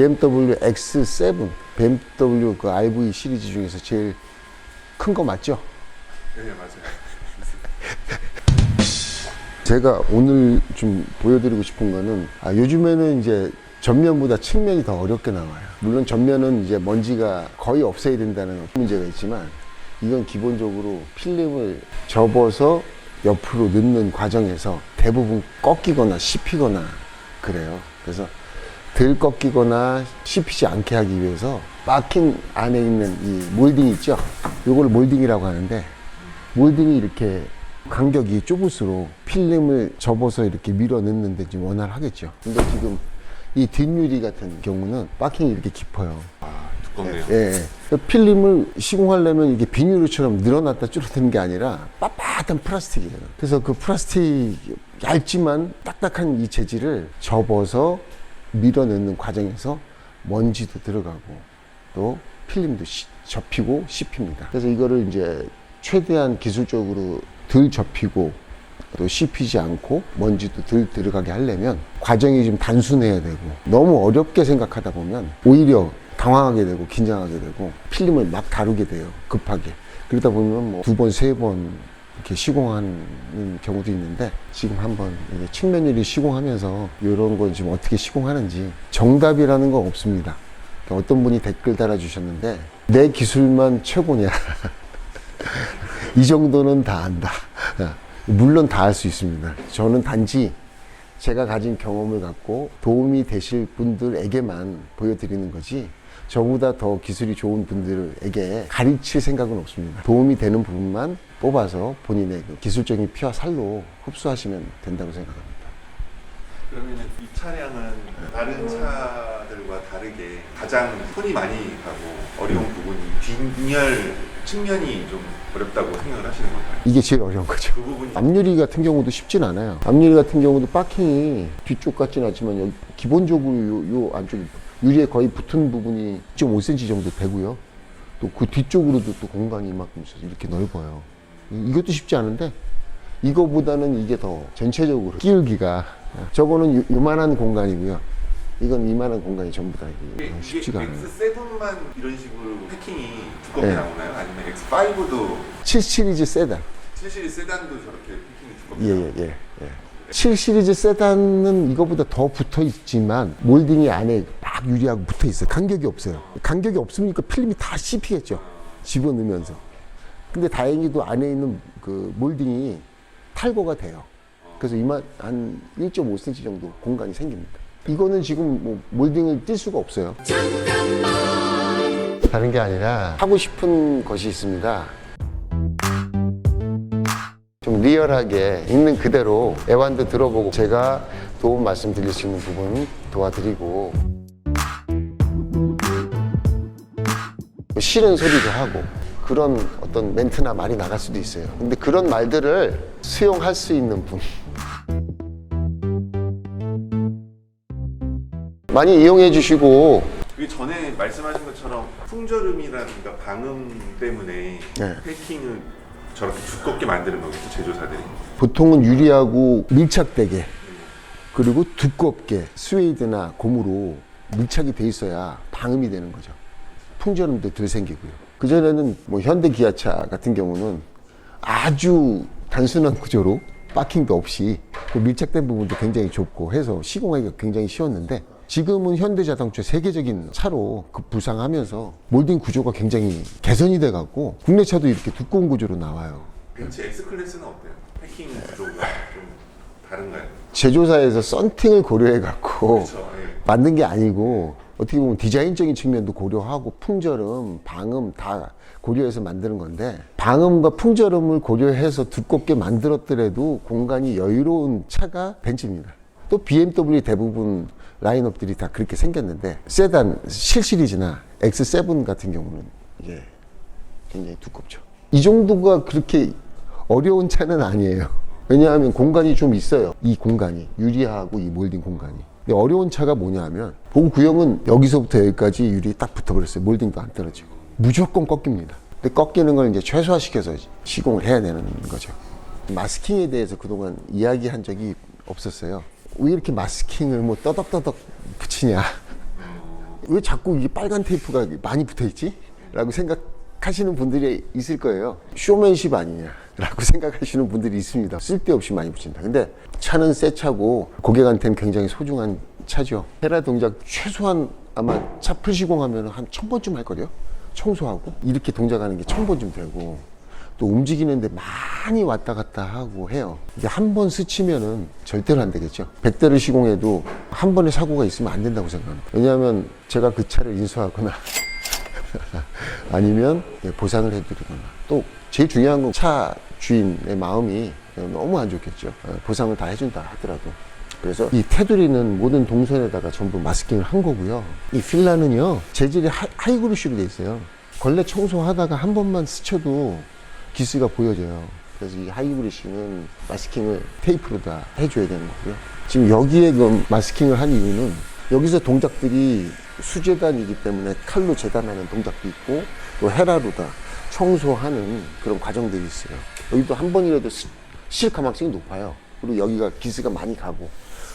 BMW X7, BMW 그 RV 시리즈 중에서 제일 큰 거 맞죠? 네 맞아요. 제가 오늘 좀 보여드리고 싶은 거는 아, 요즘에는 이제 전면보다 측면이 더 어렵게 나와요. 물론 전면은 이제 먼지가 거의 없애야 된다는 문제가 있지만 이건 기본적으로 필름을 접어서 옆으로 넣는 과정에서 대부분 꺾이거나 씹히거나 그래요. 그래서 덜 꺾이거나 씹히지 않게 하기 위해서 마킹 안에 있는 이 몰딩 있죠? 요걸 몰딩이라고 하는데 몰딩이 이렇게 간격이 좁을수록 필름을 접어서 이렇게 밀어 넣는데 좀 원활하겠죠. 근데 지금 이 뒷유리 같은 경우는 바킹이 이렇게 깊어요. 아 두껍네요. 예, 예. 필름을 시공하려면 이게 비닐처럼 늘어났다 줄어드는 게 아니라 빳빳한 플라스틱이에요. 그래서 그 플라스틱 얇지만 딱딱한 이 재질을 접어서 밀어 넣는 과정에서 먼지도 들어가고 또 필름도 시- 접히고 씹힙니다. 그래서 이거를 이제 최대한 기술적으로 덜 접히고 또 씹히지 않고 먼지도 덜 들어가게 하려면 과정이 좀 단순해야 되고 너무 어렵게 생각하다 보면 오히려 당황하게 되고 긴장하게 되고 필름을 막 다루게 돼요 급하게 그러다 보면 뭐 두 번 세번 이렇게 시공하는 경우도 있는데 지금 한번 측면유리 시공하면서 이런 건 지금 어떻게 시공하는지 정답이라는 건 없습니다 그러니까 어떤 분이 댓글 달아주셨는데 내 기술만 최고냐 이 정도는 다 안다. 물론 다 할 수 있습니다. 저는 단지 제가 가진 경험을 갖고 도움이 되실 분들에게만 보여드리는 거지 저보다 더 기술이 좋은 분들에게 가르칠 생각은 없습니다. 도움이 되는 부분만 뽑아서 본인의 그 기술적인 피와 살로 흡수하시면 된다고 생각합니다. 그러면 이 차량은 다른 차들과 다르게 가장 손이 많이 가고 어려운 부분이 뒷열 측면이 좀 어렵다고 생각을 하시는 건가요? 이게 제일 어려운 거죠. 그 부분이 앞유리 같은 경우도 쉽진 않아요. 앞유리 같은 경우도 바킹이 뒤쪽 같진 않지만 여기 기본적으로 요, 요 안쪽 유리에 거의 붙은 부분이 2.5cm 정도 되고요. 또 그 뒤쪽으로도 또 공간이 이만큼 있어서 이렇게 넓어요. 이- 이것도 쉽지 않은데 이거보다는 이게 더 전체적으로 끼우기가 저거는 요, 요만한 공간이고요. 이건 이만한 공간이 전부 다 이게 쉽지가 않아요. X7만 이런 식으로 패킹이 두껍게 네. 나오나요? 아니면 X5도 7 시리즈 세단. 7 시리 세단도 저렇게 패킹이 두껍게 예? 예, 예, 예. 7 시리즈 세단은 이거보다 더 붙어 있지만 몰딩이 안에 막 유리하고 붙어 있어요. 간격이 없어요. 간격이 없으니까 필름이 다 씹히겠죠. 집어넣으면서. 근데 다행히도 안에 있는 그 몰딩이 탈거가 돼요. 그래서 이만 한 1.5cm 정도 공간이 생깁니다. 이거는 지금 뭐 몰딩을 뛸 수가 없어요. 다른 게 아니라 하고 싶은 것이 있습니다. 좀 리얼하게 있는 그대로 애완도 들어보고 제가 도움 말씀드릴 수 있는 부분 도와드리고 싫은 소리도 하고 그런 어떤 멘트나 말이 나갈 수도 있어요. 근데 그런 말들을 수용할 수 있는 분 많이 이용해 주시고 그 전에 말씀하신 것처럼 풍절음이라든가 방음 때문에 네. 패킹을 저렇게 두껍게 만드는 거겠죠 제조사들이 보통은 유리하고 밀착되게 그리고 두껍게 스웨이드나 고무로 밀착이 돼 있어야 방음이 되는 거죠. 풍절음도 덜 생기고요. 그전에는 뭐 현대 기아차 같은 경우는 아주 단순한 구조로 파킹도 없이 그 밀착된 부분도 굉장히 좁고 해서 시공하기가 굉장히 쉬웠는데 지금은 현대자동차 세계적인 차로 급부상하면서 몰딩 구조가 굉장히 개선이 돼 갖고 국내 차도 이렇게 두꺼운 구조로 나와요. 벤츠 X 클래스는 어때요? 패킹 구조가 좀 다른가요? 제조사에서 썬팅을 고려해 갖고 그렇죠. 예. 만든 게 아니고 어떻게 보면 디자인적인 측면도 고려하고 풍절음, 방음 다 고려해서 만드는 건데 방음과 풍절음을 고려해서 두껍게 만들었더라도 공간이 여유로운 차가 벤츠입니다. 또 BMW 대부분 라인업들이 다 그렇게 생겼는데 세단 7 시리즈나 X7 같은 경우는 이게 굉장히 두껍죠. 이 정도가 그렇게 어려운 차는 아니에요. 왜냐하면 공간이 좀 있어요. 이 공간이 유리하고 이 몰딩 공간이. 근데 어려운 차가 뭐냐 하면 보고 구형은 여기서부터 여기까지 유리 딱 붙어버렸어요. 몰딩도 안 떨어지고 무조건 꺾입니다. 근데 꺾이는 걸 이제 최소화시켜서 시공을 해야 되는 거죠. 마스킹에 대해서 그동안 이야기한 적이 없었어요. 왜 이렇게 마스킹을 뭐 떠덕떠덕 붙이냐. 왜 자꾸 이 빨간 테이프가 많이 붙어 있지? 라고 생각하시는 분들이 있을 거예요. 쇼맨십 아니냐 라고 생각하시는 분들이 있습니다. 쓸데없이 많이 붙인다. 근데 차는 새 차고 고객한테는 굉장히 소중한 차죠. 헤라 동작 최소한 아마 차 풀시공하면 한 천 번쯤 할 거래요. 청소하고 이렇게 동작하는 게 천 번쯤 되고 또 움직이는데 많이 왔다 갔다 하고 해요. 이게 한 번 스치면은 절대로 안 되겠죠. 100대를 시공해도 한 번의 사고가 있으면 안 된다고 생각합니다. 왜냐하면 제가 그 차를 인수하거나 아니면 예, 보상을 해드리거나 또 제일 중요한 건 차 주인의 마음이 너무 안 좋겠죠. 어, 보상을 다 해준다 하더라도. 그래서 이 테두리는 모든 동선에다가 전부 마스킹을 한 거고요. 이 필라는요 재질이 하, 하이그루시로 돼 있어요. 걸레 청소하다가 한 번만 스쳐도 기스가 보여져요. 그래서 이 하이그루시는 마스킹을 테이프로 다 해줘야 되는 거고요. 지금 여기에 그 마스킹을 한 이유는 여기서 동작들이 수재단이기 때문에 칼로 재단하는 동작도 있고 또 헤라로 다 청소하는 그런 과정들이 있어요. 여기도 한 번이라도 시- 실 가망성이 높아요. 그리고 여기가 기스가 많이 가고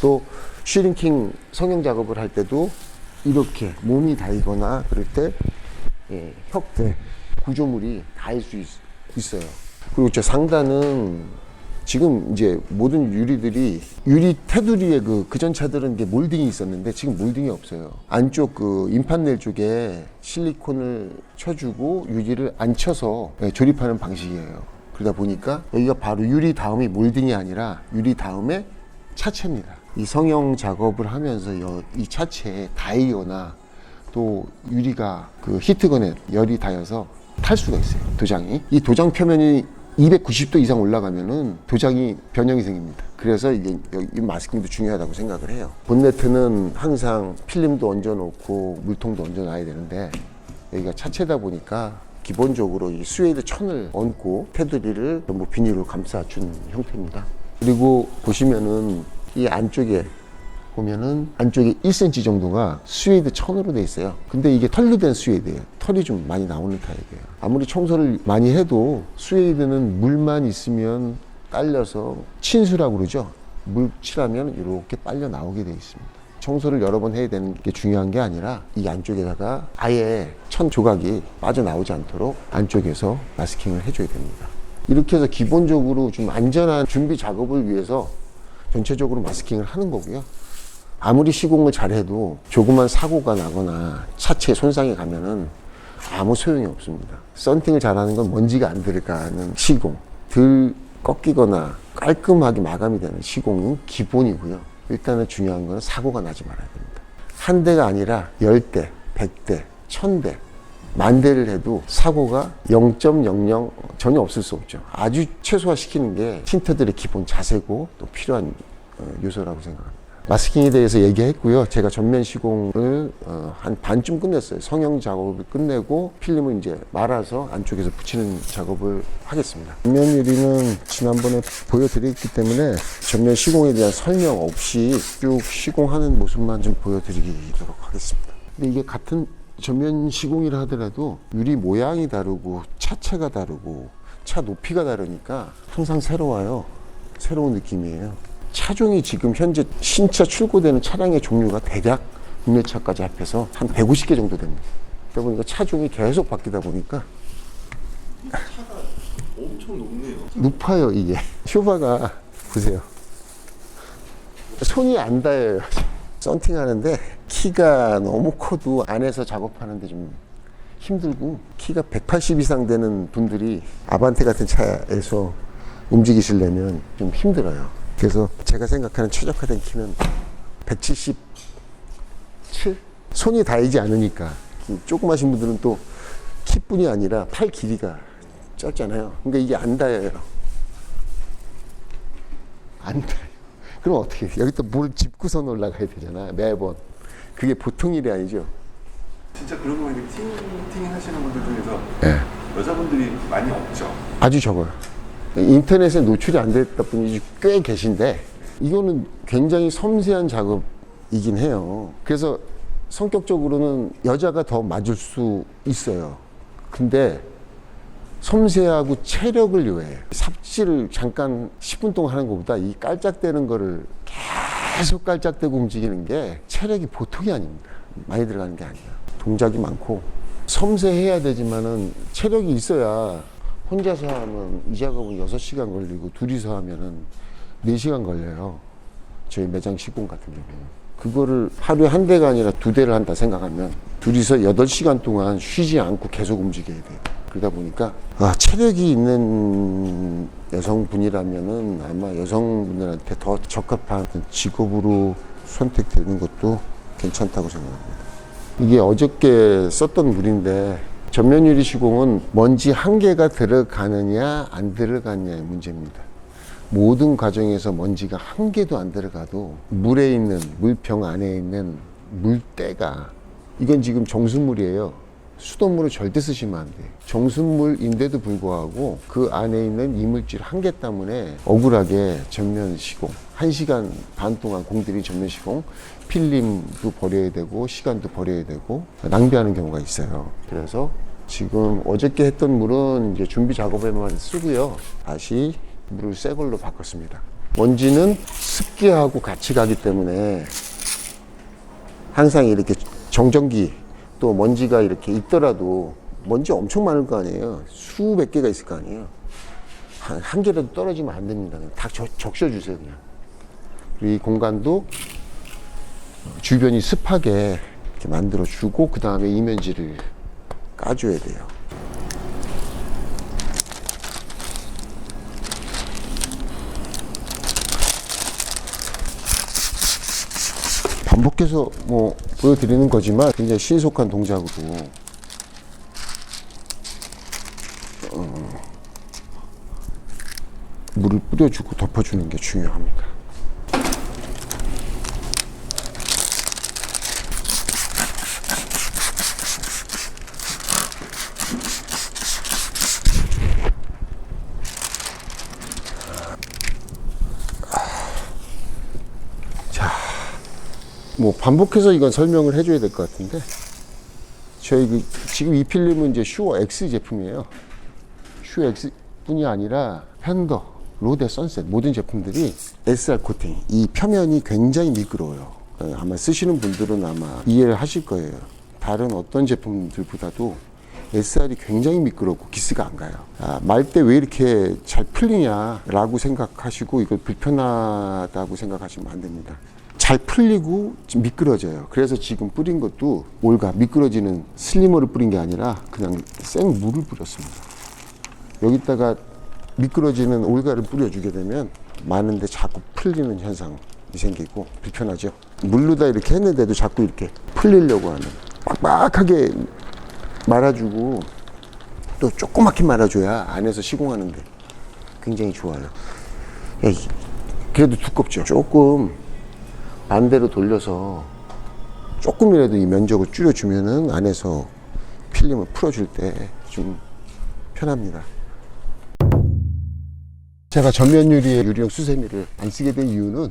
또 슈링킹 성형 작업을 할 때도 이렇게 몸이 닿이거나 그럴 때 예, 혁대 구조물이 닿을 수 있, 있어요. 그리고 저 상단은 지금 이제 모든 유리들이 유리 테두리에 그 그전 차들은 이게 몰딩이 있었는데 지금 몰딩이 없어요. 안쪽 그 임판넬 쪽에 실리콘을 쳐주고 유리를 안 쳐서 예, 조립하는 방식이에요. 그러다 보니까 여기가 바로 유리 다음이 몰딩이 아니라 유리 다음에 차체입니다. 이 성형 작업을 하면서 여- 이 차체에 닿이거나 또 유리가 그 히트건에 열이 닿여서 탈 수가 있어요. 도장이. 이 도장 표면이 290도 이상 올라가면은 도장이 변형이 생깁니다. 그래서 이게 이 마스킹도 중요하다고 생각을 해요. 본네트는 항상 필름도 얹어놓고 물통도 얹어놔야 되는데 여기가 차체다 보니까 기본적으로 이 스웨이드 천을 얹고 테두리를 전부 비닐로 감싸준 형태입니다. 그리고 보시면은 이 안쪽에 보면은 안쪽에 1cm 정도가 스웨이드 천으로 돼 있어요. 근데 이게 털로 된 스웨이드예요. 털이 좀 많이 나오는 타입이에요. 아무리 청소를 많이 해도 스웨이드는 물만 있으면 딸려서 친수라고 그러죠. 물 칠하면 이렇게 빨려 나오게 돼 있습니다. 청소를 여러 번 해야 되는 게 중요한 게 아니라 이 안쪽에다가 아예 천 조각이 빠져나오지 않도록 안쪽에서 마스킹을 해줘야 됩니다. 이렇게 해서 기본적으로 좀 안전한 준비 작업을 위해서 전체적으로 마스킹을 하는 거고요. 아무리 시공을 잘해도 조그만 사고가 나거나 차체 손상이 가면은 아무 소용이 없습니다. 썬팅을 잘하는 건 먼지가 안 들어가는 시공, 덜 꺾이거나 깔끔하게 마감이 되는 시공이 기본이고요. 일단은 중요한 건 사고가 나지 말아야 됩니다. 한 대가 아니라 열 대, 백 대, 천 대, 만 대를 해도 사고가 0.00 전혀 없을 수 없죠. 아주 최소화시키는 게 틴터들의 기본 자세고 또 필요한 어, 요소라고 생각합니다. 마스킹에 대해서 얘기했고요. 제가 전면 시공을 어, 한 반쯤 끝냈어요. 성형 작업을 끝내고 필름을 이제 말아서 안쪽에서 붙이는 작업을 하겠습니다. 전면 유리는 지난번에 보여드렸기 때문에 전면 시공에 대한 설명 없이 쭉 시공하는 모습만 좀 보여드리도록 하겠습니다. 근데 이게 같은 전면 시공이라 하더라도 유리 모양이 다르고 차체가 다르고 차 높이가 다르니까 항상 새로워요. 새로운 느낌이에요. 차종이 지금 현재 신차 출고되는 차량의 종류가 대략 국내차까지 합해서 한 150개 정도 됩니다. 그러다 보니까 차종이 계속 바뀌다 보니까 차가 엄청 높네요. 높아요 이게 쇼바가 보세요 손이 안 닿아요 썬팅 하는데 키가 너무 커도 안에서 작업하는데 좀 힘들고 키가 180 이상 되는 분들이 아반떼 같은 차에서 움직이시려면 좀 힘들어요 그래서 제가 생각하는 최적화된 키는 177 손이 닿이지 않으니까 이 조그마신 분들은 또 키뿐이 아니라 팔 길이가 짧잖아요. 그러니까 이게 안 닿아요. 안 닿아요. 그럼 어떻게? 여기 또물 짚고선 올라가야 되잖아. 매번. 그게 보통 일이 아니죠. 진짜 그런 거 보니까 팅, 팅 하시는 분들 중에서 예. 여자분들이 많이 없죠. 아주 적어요. 인터넷에 노출이 안 됐다 분이 꽤 계신데 이거는 굉장히 섬세한 작업이긴 해요. 그래서 성격적으로는 여자가 더 맞을 수 있어요. 근데 섬세하고 체력을 요해. 삽질을 잠깐 10분 동안 하는 것보다 이 깔짝대는 거를 계속 깔짝대고 움직이는 게 체력이 보통이 아닙니다. 많이 들어가는 게 아니야. 동작이 많고 섬세해야 되지만은 체력이 있어야 혼자서 하면 이 작업은 6시간 걸리고 둘이서 하면은 4시간 걸려요. 저희 매장 시공 같은 경우에는. 그거를 하루에 한 대가 아니라 두 대를 한다 생각하면 둘이서 8시간 동안 쉬지 않고 계속 움직여야 돼요. 그러다 보니까 아, 체력이 있는 여성분이라면은 아마 여성분들한테 더 적합한 직업으로 선택되는 것도 괜찮다고 생각합니다. 이게 어저께 썼던 물인데 전면 유리 시공은 먼지 한 개가 들어가느냐 안 들어가느냐의 문제입니다. 모든 과정에서 먼지가 한 개도 안 들어가도 물에 있는 물병 안에 있는 물때가 이건 지금 정수물이에요. 수돗물을 절대 쓰시면 안 돼요. 정수물인데도 불구하고 그 안에 있는 이물질 한개 때문에 억울하게 전면 시공, 한 시간 반 동안 공들인 전면 시공, 필름도 버려야 되고 시간도 버려야 되고 낭비하는 경우가 있어요. 그래서 지금 어저께 했던 물은 이제 준비 작업에만 쓰고요. 다시 물을 새 걸로 바꿨습니다. 먼지는 습기하고 같이 가기 때문에 항상 이렇게 정전기 또 먼지가 이렇게 있더라도 먼지 엄청 많을 거 아니에요. 수백 개가 있을 거 아니에요. 한, 한 개라도 떨어지면 안 됩니다. 다 적, 적셔주세요, 그냥. 이 공간도 주변이 습하게 만들어주고, 그 다음에 이면지를 까줘야 돼요. 반복해서 뭐 보여드리는 거지만 굉장히 신속한 동작으로 어, 물을 뿌려주고 덮어주는 게 중요합니다. 뭐 반복해서 이건 설명을 해줘야 될 것 같은데 저희 그 지금 이 필름은 이제 슈어 X 제품이에요. 슈어 X 뿐이 아니라 펜더, 로데, 선셋 모든 제품들이 SR 코팅 이 표면이 굉장히 미끄러워요. 어, 아마 쓰시는 분들은 아마 이해를 하실 거예요. 다른 어떤 제품들보다도 SR이 굉장히 미끄럽고 기스가 안 가요. 아, 말때 왜 이렇게 잘 풀리냐라고 생각하시고 이걸 불편하다고 생각하시면 안 됩니다. 잘 풀리고 좀 미끄러져요. 그래서 지금 뿌린 것도 올가 미끄러지는 슬리머를 뿌린 게 아니라 그냥 생 물을 뿌렸습니다. 여기다가 미끄러지는 올가를 뿌려주게 되면 많은데 자꾸 풀리는 현상이 생기고 불편하죠. 물로다 이렇게 했는데도 자꾸 이렇게 풀리려고 하는 빡빡하게 말아주고 또 조그맣게 말아줘야 안에서 시공하는데 굉장히 좋아요. 그래도 두껍죠. 조금 반대로 돌려서 조금이라도 이 면적을 줄여주면은 안에서 필름을 풀어줄 때 좀 편합니다. 제가 전면 유리에 유리형 수세미를 안 쓰게 된 이유는